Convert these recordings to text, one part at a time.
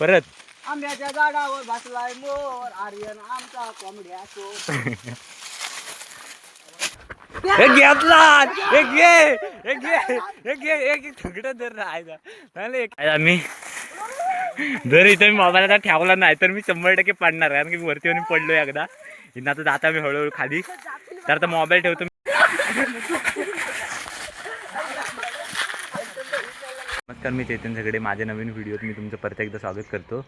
परत. आंब्याच्या झाडावर बसलाय मोर आर्यन आमचा कोंबड्या हे घेतला एक घे. एक घे. एक घे. एक एक थंगड धर राहायचा चालेल एक आम्ही जर इथं मी मोबाईल आता ठेवला नाही तर मी शंभर टक्के पडणार कारण की मी वरती येऊन पडलो एकदा. इथं आता जाता मी हळूहळू खाली. तर आता मोबाईल ठेवतो नमस्कार मी चेतन सगळे माझ्या नवीन व्हिडिओत मी तुमचं परत एकदा स्वागत करतो.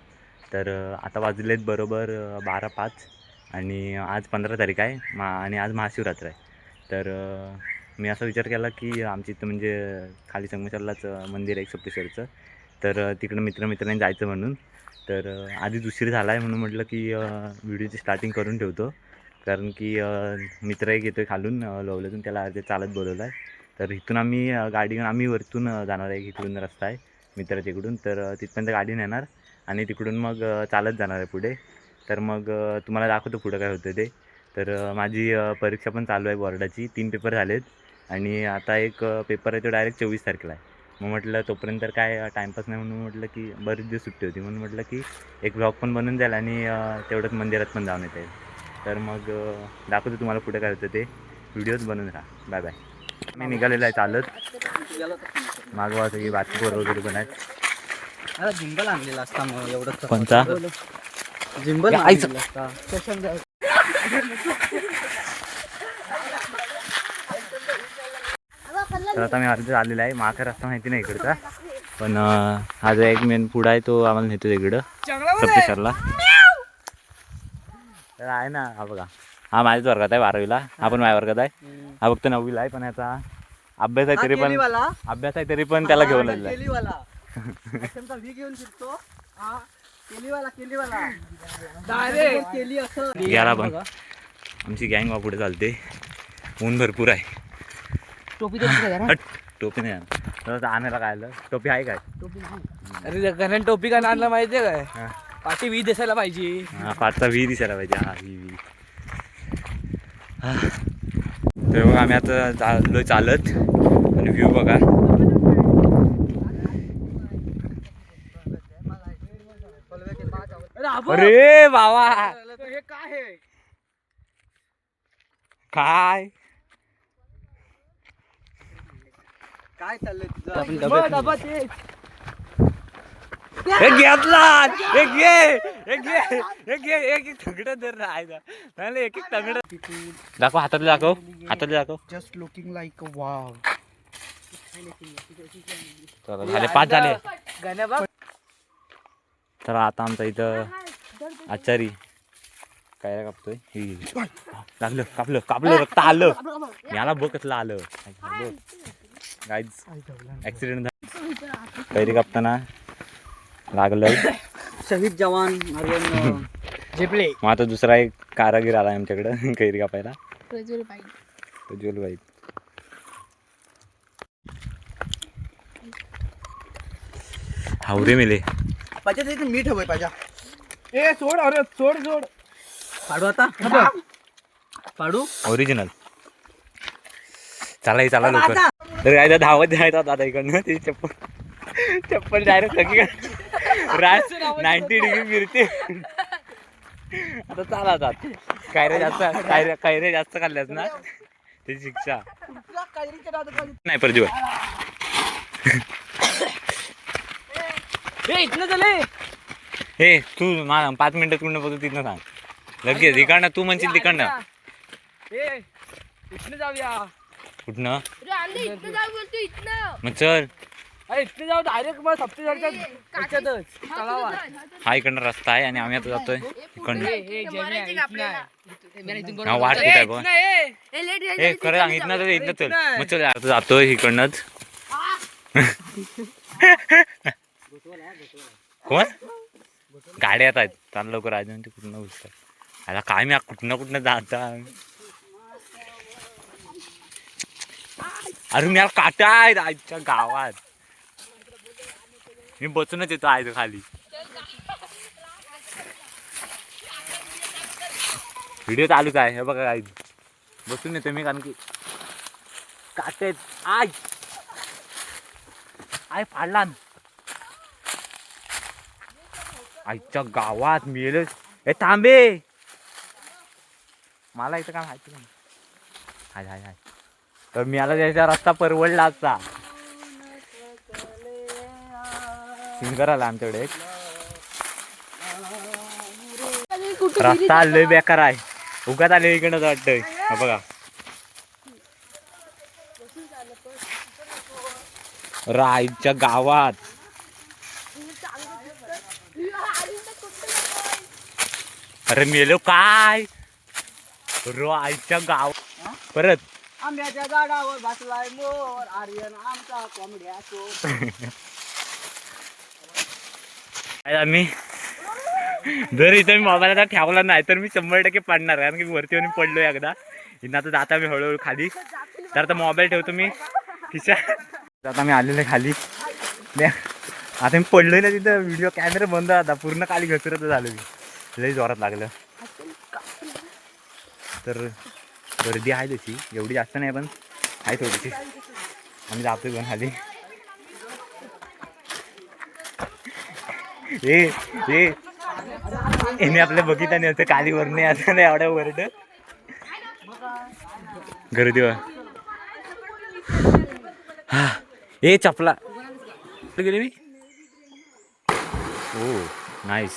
तर आता वाजलेत बरोबर बारा पाच आणि आज पंधरा तारीख आहे. मा आणि आज महाशिवरात्र आहे. तर मी असा विचार केला की आमच्या इथं म्हणजे खाली संगमेश्वरलाच मंदिर आहे एक सप्तेश्वरचं तर तिकडं मित्रमित्रांनी जायचं म्हणून. तर आधी आधीच उशीर झाला आहे म्हणून म्हटलं की व्हिडिओची स्टार्टिंग करून ठेवतो. कारण की मित्र एक येतो आहे खालून लवलेतून त्याला अर्धे चालत बोलवलं आहे तर इथून आम्ही गाडी घेऊन आम्ही वरतून जाणार आहे. इकडून रस्ता आहे मित्राच्या इकडून तर तिथपर्यंत गाडी नेणार आणि तिकडून मग चालत जाणार आहे पुढे. तर मग तुम्हाला दाखवतो पुढं काय होतं ते. तर माझी परीक्षा पण चालू आहे बोर्डाची. तीन पेपर झालेत आणि आता एक पेपर आहे तो डायरेक्ट चोवीस तारखेला आहे. मग म्हटलं तोपर्यंत तर काय टाईमपास नाही म्हणून म्हटलं की बरेच दिवस सुट्टी होती. म्हणून म्हटलं की एक ब्लॉग पण बनून जाईल आणि तेवढंच मंदिरात पण जाऊन येता. येईल तर मग दाखवतो तुम्हाला पुढे काय होतं ते. व्हिडिओज बनवून राहा. Bye bye. मी निघालेलो आहे चालत. मागवा सगळी बातमीवर वगैरे पण आहेत. अरे जिंबल आणलेला असता मग एवढं कोणता? जिंबल असता. तर आता मी अर्ध आलेला आहे. माका रस्ता माहिती नाही इकडचा. पण हा जो एक मेन पुढं आहे तो आम्हाला नेतो इकडं सप्तेश्वरला. तर आहे ना हा बघा. हा माझ्याच वर्गात आहे बारावीला. हा. पण माझ्या वर्गात आहे. हा फक्त नववीला आहे पण याचा अभ्यास आहे तरी पण केलीवाला अभ्यास आहे तरी पण त्याला घेऊन आलेला आहे. केलीवाला त्यांचा व्ही घेऊन फिरतो. हा केलीवाला केलीवाला डायरेक्ट केली असं. गेला पण आमची गँग वा पुढे चालते. ऊन भरपूर आहे. टोपी टोपी हट, टोपी नाही आणत. तर आणायला काय आलं? टोपी आहे काय? अरे कारण टोपी का आणला माहितीये काय? हा. पाठी व्ही दिसायला पाहिजे. हा पाचचा व्ही दिसायला पाहिजे. हा व्ही व्ही हा. तर बघा आम्ही आता चाललोय चालत. आणि व्ह्यू बघा. अरे बाबा! हे काय आहे काय काय चाललंय तुझं डबा तेच. हे घेतला एक घे. एक घे. एक घे. एक एक तंगड धर राहायचा नाही एक एक तंगड. दाखव हातातले दाखव. हातातले दाखव. जस्ट लुकिंग लाईक वाव चला झाले. पाच झाले. गाण्या बघ तर आता आमचा इथं आचारी. काय कापतोय? ही. लागलं कापलं कापलं रक्त आलं. याला बघ कसलं आलं. गाईज ऍक्सिडेंट झाला. कैरी कापताना? लागलं शहीद जवान झेपले. मग आता दुसरा एक कारागीर आला आमच्याकडं कैरी कापायला. प्रज्वल बाई उज्ज्वल बाई हावरे मेले. पाहिजे ते मीठ हवंय पाहिजे. ए सोड अरे सोड सोड. पाडू आता? पाडू? ओरिजिनल चला हे चला लवकर तर काय धावत जायचा दादा इकडनं ते चप्पल चप्पल डायरेक्ट सगळी नाईन्टी डिग्री फिरते. आता चाला जात कायरे जास्त कायरे कायरे जास्त खाल्ल्यास ना. त्याची शिक्षा. नाही परजीवर ए इथनं झाले हे तू मला पाच मिनिटात कुठं बघतो तिथनं सांग. लगेच इकडनं तू म्हणशील तिकडनं. इथनं जाऊया. कुठनं? मग चल. अरे जाऊ डायरेक्ट याच्यातच हा, तलावात. इकडनं रस्ता आहे आणि आम्ही आता जातोय. इकडनं. ए, पुढे इथं मारायचं का आपल्याला? हा वाट कुठे आहे बघ? हे इथनं खरं सांग इथनं जाऊ. तर इथनं चल. मग चल आता जातोय इकडनंच. कोण? गाड्या येत आहेत. चाल लवकर राजन ते कुठनं घुसतात आता काय मी कुठनं कुठनं जाता? अरे मी यार काटा आहेत आजच्या गावात. मी बसूनच येतो आयचं खाली. व्हिडिओ चालूच आहे हे बघा काय बसून येतो मी कारण की काटे आय आय फाडला आईच्या गावात मिळेल ए थांबे. मला इथं काय माहिती नाही. हाय हाय हाय. तर मी आला त्याचा रस्ता परवडला असता. सिंगर आला आमच्याकडे एक. रस्ता लय बेकार आहे. उगाच आले इकडनं वाटतंय. बघा. राईच्या गावात. अरे मेलो काय? रो आईच्या गाव परत. आंब्याच्या झाडावर बसलाय मोर. आर्यन आमचा कोंबड्या आम्ही? जर इथं मी मोबाईल आता ठेवला नाही तर मी शंभर टक्के पडणार कारण की मी वरती येऊन पडलो एकदा. इथं आता जाता मी हळूहळू खाली. तर आता मोबाईल ठेवतो मी. खिशा. आता मी आलेलो आहे खाली. आता मी पडलोय ना तिथं व्हिडिओ कॅमेरा बंद आता पूर्ण खाली घसरत झालो मी. लई जोरात लागलं. तर गर्दी आहे तशी. एवढी जास्त नाही पण आहे थोडीशी. आम्ही जातोय पण खाली. हे हे. याने आपल्या बघितलं नाही असं काली वरणे असं नाही एवढ्या वरड गर्दी देवा. हा ए चपला. कुठे गेली मी? Oh nice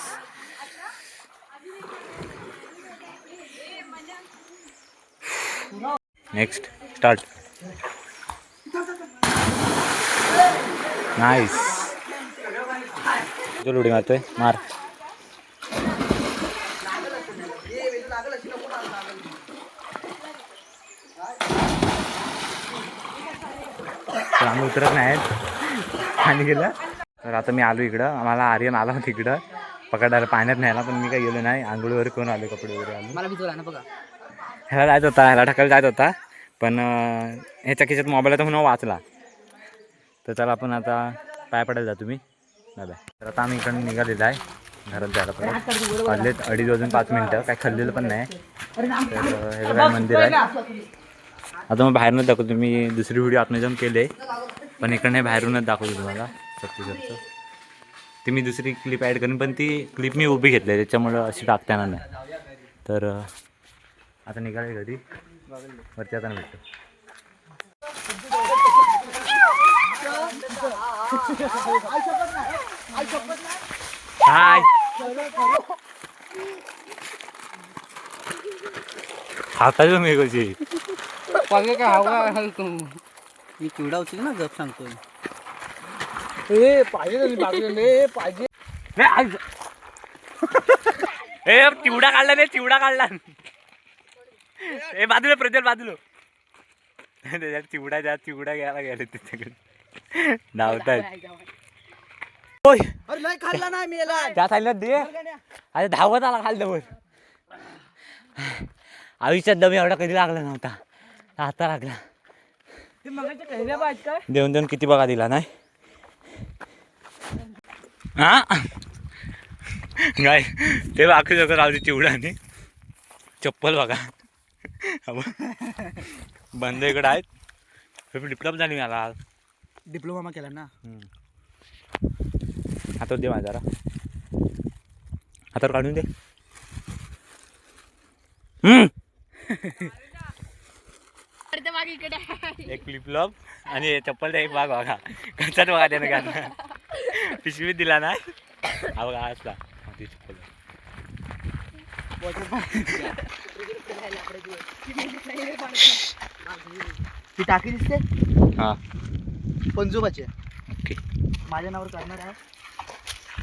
next start nice जो उडी मारतोय. मार. तर आम्ही उतरत नाहीत आणि गेलं. तर आता मी आलो इकडं. आम्हाला आर्यन आला होता इकडं. पकडायला पाण्यात न्यायला पण मी काय गेलो नाही. आंघोळ वगैरे करून आलो कपडे वगैरे आलो? बघा. ह्याला जायचं होता ह्याला ढकायला जायचं होता. पण ह्याच्या खिशात मोबाईल होता म्हणून वाचला. तर त्याला आपण आता पाय पडायला जातो मी तर आता आम्ही इकडून निघालेलं आहे. घरात जायला परत वाजलेत अडीच वाजून पाच मिनटं. काय खाल्लेलं पण नाही. तर हे बघा मंदिर आहे. आता मग बाहेरूनच दाखवतो. मी दुसरी व्हिडिओ आतमध्ये जाऊन केले पण इकडे नाही बाहेरूनच दाखवतो तुम्हाला. शक्तीगडचं ती मी दुसरी क्लिप ॲड करेन. पण ती क्लिप मी उभी घेतली आहे. त्याच्यामुळं अशी टाकता येणार नाही. तर आता निघाले घरी. वरती आता भेटतो. हाय. हाताच मी कशी पागे काय हवा मी चिवडा उचल ना गप सांगतोय. ए पाहिजे ए पाहिजे. ए चिवडा काढला नाही चिवडा काढला. ए बाजूला प्रज्वल बाजूला. त्याच्यात चिवडा ज्या चिवडा घ्यायला गेले तिच्याकडे धावतायत होय अरे नाही खाल्ला नाही मेला त्या साईडला दे. अरे धावत आला खाल्ल्यावर आयुष्यात दम एवढा कधी लागला नव्हता. आता लागला. देऊन देऊन किती बघा दिला नाही. हा? काय ते बाकी सगळं राहू दे चिवडा आणि चप्पल बघा. बंद इकडं आहेत. डिप्लॉप झाली मला आज. डिप्लोमा केला ना. हातात दे माझा जरा. हातावर काढून दे. एक फ्लिपलॉप आणि चप्पल एक बाग बघा. कशात बघा त्यानं का पिशवीत दिला ना. हा बघा असला. ती चप्पल. ती टाकी दिसते? हा. पंजोबाची ओके. माझ्या नावावर करणार आहे.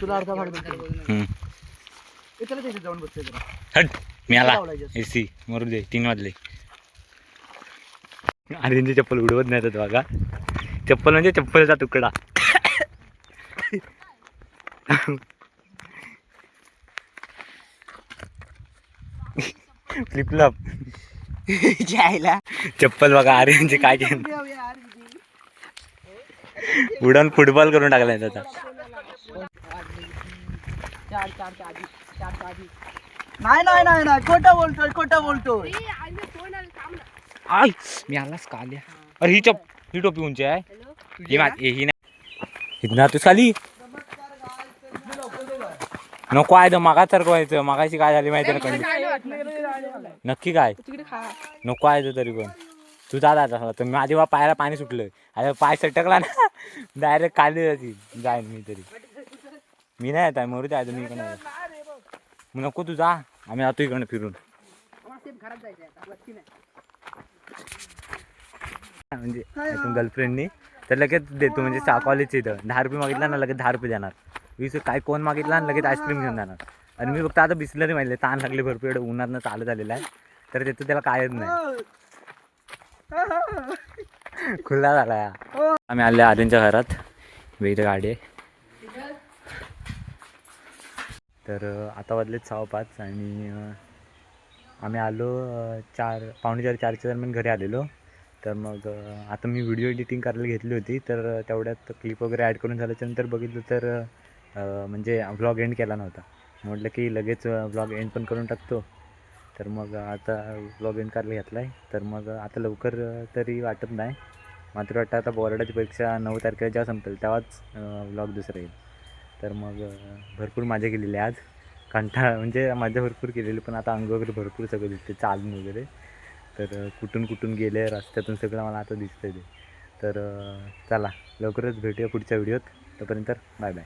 तुला अर्धा देतो. तिथे जाऊन बसते जरा. हट मी आला. लावलाय ए सी मरू दे तीन वाजले. आर्यनची चप्पल उडवत नाही तर बघा. चप्पल म्हणजे चप्पलचा तुकडा. फ्लिपलॉप जायला. चप्पल बघा आर्यनचे काय केलं. उडवून फुटबॉल करून टाकलाय त्याचा नाही नाही नाही नाही खोटं बोलतोय खोटं बोलतोय. ना. आय मी आलाच का आल्या? अरे ही चप ही टोपी उंची आहे. हॅलो? ही मा- हे नाही इथनं तू खाली? नको आहे तर मागासारखं व्हायचं. मागाशी काय झाली माहिती ना नक्की काय? तिकडे खा. नको आहे तर तरी पण. तू जा आता. तर माझी बा पायाला पाणी सुटलं. अरे पाय सटकला ना. डायरेक्ट खाली जाती. जाईन मी तरी. मी नाही येत आहे मरू द्या मी इकडे मग नको तू जा आम्ही जातो इकडनं फिरून. म्हणजे गर्लफ्रेंडनी तर लगेच देतो म्हणजे सा कॉलेज इथं. दहा रुपये मागितला ना लगेच दहा रुपये देणार. वीस काय कोण मागितला ना लगेच आईस्क्रीम घेऊन जाणार. आणि मी फक्त आता बिसलरी माहिती ताण लागले भरपूर एवढं उन्हातनं चालत आलेलं आहे. तर त्याचं त्याला कायच नाही. खुल्ला झाला या. आम्ही आले आर्यनच्या घरात वेगळी गाडी आहे. तर आता वाजलेत सहा पाच आणि आम्ही आलो चार पावणे चार चारच्या दरम्यान घरी आलेलो. तर मग आता मी व्हिडिओ एडिटिंग करायला घेतली होती. तर तेवढ्यात क्लिप वगैरे ॲड करून झाल्याच्यानंतर बघितलं तर म्हणजे व्लॉग एंड केला नव्हता. म्हटलं की लगेच व्लॉग एंड पण करून टाकतो. तर मग आता व्लॉग एंड करायला घेतला आहे तर मग आता लवकर तरी वाटत नाही. मात्र वाटतं आता बोर्डाची परीक्षा नऊ तारखेला जेव्हा संपेल तेव्हाच व्लॉग दुसरं येईल. तर मग भरपूर मजा केलेली आहे आज. कंटाळा म्हणजे मजा भरपूर केलेली पण आता अंग वगैरे भरपूर सगळं दिसते चालून वगैरे. तर कुठून कुठून गेले रस्त्यातून सगळं मला आता दिसतं ते. तर चला लवकरच भेटूया पुढच्या व्हिडिओत. तोपर्यंत बाय बाय